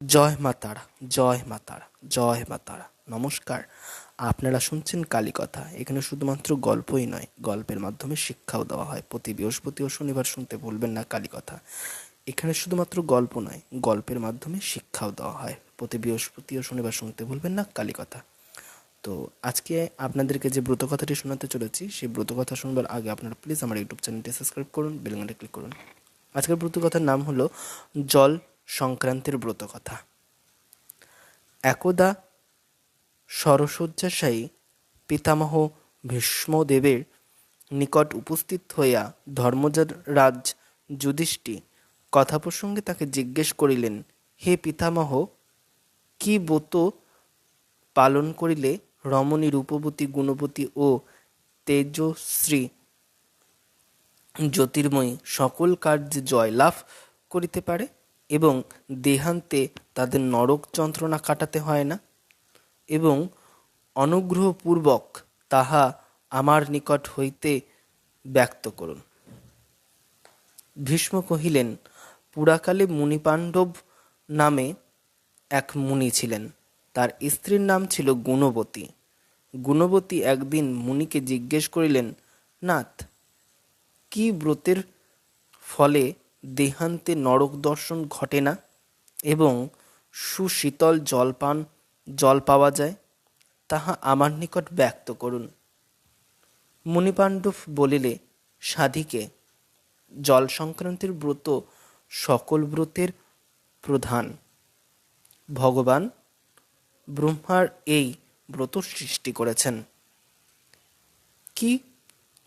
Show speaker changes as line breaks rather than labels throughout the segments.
জয় মা তারা, জয় মা তারা, জয় মা তারা। নমস্কার, আপনারা শুনছেন কালীকথা এখানে শুধুমাত্র গল্পই নয়, গল্পের মাধ্যমে শিক্ষাও দেওয়া হয়। প্রতি বৃহস্পতি ও শনিবার শুনতে ভুলবেন না কালীকথা এখানে শুধুমাত্র গল্প নয়, গল্পের মাধ্যমে শিক্ষাও দেওয়া হয়। প্রতি বৃহস্পতি ও শনিবার শুনতে ভুলবেন না কালীকথা তো আজকে আপনাদেরকে যে ব্রত কথাটি শোনাতে চলেছি, সেই ব্রত কথা শুনবার আগে আপনারা প্লিজ আমার ইউটিউব চ্যানেলটি সাবস্ক্রাইব করুন বেলগানটা ক্লিক করুন। আজকের ব্রত কথার নাম হলো, জল সংক্রান্তির ব্রত কথা। একদা সরশয্যাশায়ী পিতামহ ভীষ্মদেবের নিকট উপস্থিত হইয়া ধর্মজার রাজ যুধিষ্ঠি কথা প্রসঙ্গে তাকে জিজ্ঞেস করিলেন, হে পিতামহ, কি ব্রত পালন করিলে রমণী রূপবতী, গুণবতী ও তেজশ্রী জ্যোতির্ময়ী সকল কার্যে জয়লাভ করিতে পারে? এবং দেহান্তে তাদের নরক যন্ত্রণা কাটাতে হয় না এবং অনুগ্রহপূর্বক তাহা আমার নিকট হইতে ব্যক্ত করুন। ভীষ্ম কহিলেন, পুরাকালে মুনিপাণ্ডব নামে এক মুনি ছিলেন। তার স্ত্রীর নাম ছিল গুণবতী। গুণবতী একদিন মুনিকে জিজ্ঞেস করিলেন, নাথ, কি ব্রতের ফলে দেহান্তে নরক দর্শন ঘটে না এবং সুশীতল জলপান জল পাওয়া যায়, তাহা আমার নিকট ব্যক্ত করুন। মুনিপাণ্ডব বলিলে, সাধিকে, জল সংক্রান্তির ব্রত সকল ব্রতের প্রধান। ভগবান ব্রহ্মার এই ব্রত সৃষ্টি করেছেন। কি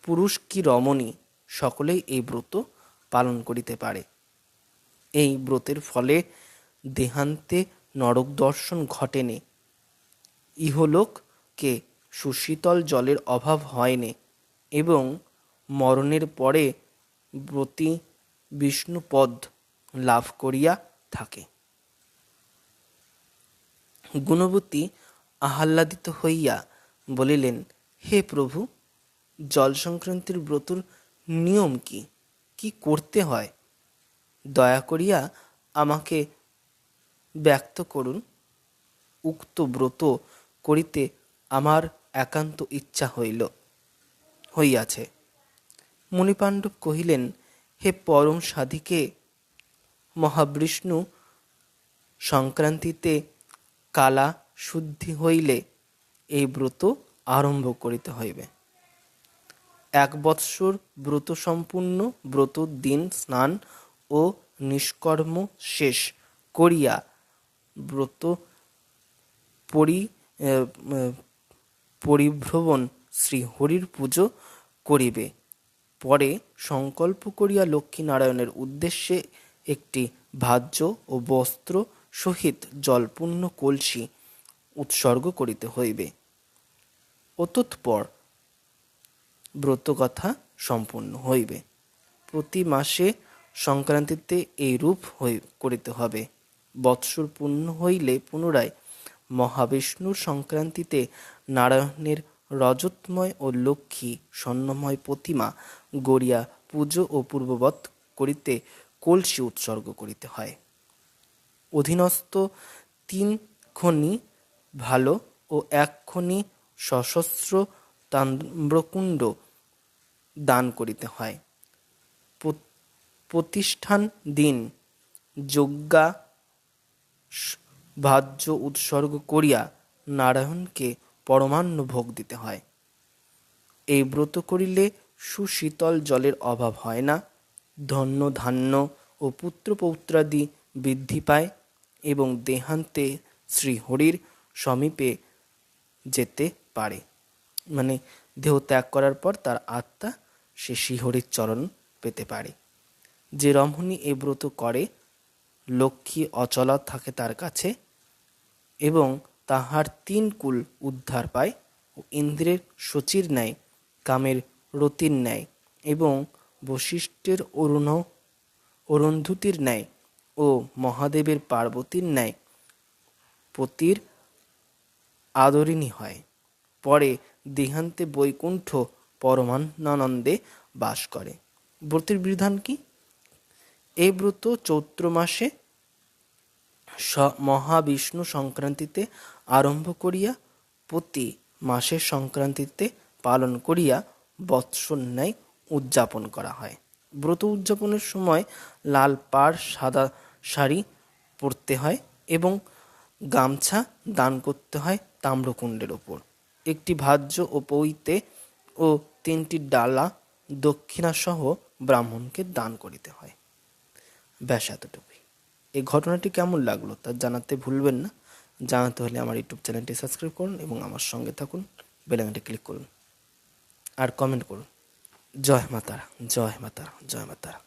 পুরুষ কি রমণী, সকলেই এই ব্রত পালন করিতে পারে। এই ব্রতের ফলে দেহান্তে নরক দর্শন ঘটেনি। ইহলোককে সুশীতল জলের অভাব হয়নি এবং মরণের পরে ব্রতী বিষ্ণুপদ লাভ করিয়া থাকে। গুণবতী আহ্লাদিত হইয়া বলিলেন, হে প্রভু জল সংক্রান্তির ব্রতর নিয়ম কি? কি করতে হয়? দয়া করিয়া আমাকে ব্যক্ত করুন। উক্ত ব্রত করিতে আমার একান্ত ইচ্ছা হইল, হইয়াছে। মুনিপাণ্ডব কহিলেন, হে পরম সাধিকে, মহাবিষ্ণু, সংক্রান্তিতে কালা শুদ্ধি হইলে এই ব্রত আরম্ভ করিতে হইবে। এক বৎসর ব্রত সম্পূর্ণ, ব্রত দিন, স্নান ও নিষ্কর্ম শেষ করিয়া ব্রত পরি পরিভ্রমণ শ্রীহরির পুজো করিবে। পরে সংকল্প করিয়া লক্ষ্মীনারায়ণের উদ্দেশ্যে একটি ভাজ্য ও বস্ত্র সহিত জলপূর্ণ কলসি উৎসর্গ করিতে হইবে। অতঃপর ব্রতকথা সম্পূর্ণ হইবে। প্রতি মাসে সংক্রান্তিতে এই রূপ হই করিতে হবে। বৎসর পূর্ণ হইলে পুনরায় মহাবিষ্ণুর সংক্রান্তিতে নারায়ণের রজতময় ও লক্ষ্মী স্বর্ণময় প্রতিমা, গড়িয়া পুজো ও পূর্ববৎ করিতে কলসি উৎসর্গ করিতে হয়। অধীনস্থ তিন খনি ভালো ও এক খনি সশস্ত্র তাম্রকুণ্ড দান করিতে হয়। প্রতিষ্ঠান দিন যজ্ঞা ভাজ্য উৎসর্গ করিয়া নারায়ণকে পরমান্ন ভোগ দিতে হয়। এই ব্রত করিলে সুশীতল জলের অভাব হয় না, ধন্য ধান্য ও পুত্র পৌত্রাদি বৃদ্ধি পায় এবং দেহান্তে শ্রীহরির সমীপে যেতে পারে। মানে দেহ ত্যাগ করার পর তার আত্মা সে শ্রীহরির চরণ পেতে পারে। যে রমণী এ ব্রত করে, লক্ষ্মী অচলা থাকে তার কাছে এবং তাহার তিন কুল উদ্ধার পায় ও ইন্দ্রের সচির ন্যায়, কামের রতির ন্যায় এবং বশিষ্ঠের অরুণ, অরুন্ধতির ন্যায় ও মহাদেবের পার্বতীর ন্যায় পতির আদরিণী হয়। পরে দেহান্তে বৈকুণ্ঠ পরমানন্দে বাস করে। ব্রতের বিধান কি? এই ব্রত চৈত্র মাসে মহাবিষ্ণু সংক্রান্তিতে আরম্ভ করিয়া প্রতি মাসের সংক্রান্তিতে পালন করিয়া বৎসর ন্যায় উদযাপন করা হয়। ব্রত উদযাপনের সময় লাল পাড়, সাদা শাড়ি পরতে হয় এবং গামছা দান করতে হয় তাম্রকুণ্ডের ওপর। একটি ভাজ্য ও পৈতে ও তিনটি ডালা দক্ষিণাসহ ব্রাহ্মণকে দান করিতে হয়। ব্যাস এতটুকুই। এই ঘটনাটি কেমন লাগল তা জানাতে ভুলবেন না। জানাতে হলে আমার ইউটিউব চ্যানেলটি সাবস্ক্রাইব করুন এবং আমার সঙ্গে থাকুন। বেলাঙ্গাটি ক্লিক করুন। আর কমেন্ট করুন। জয় মাতারা জয় মাতারা জয় মাতারা।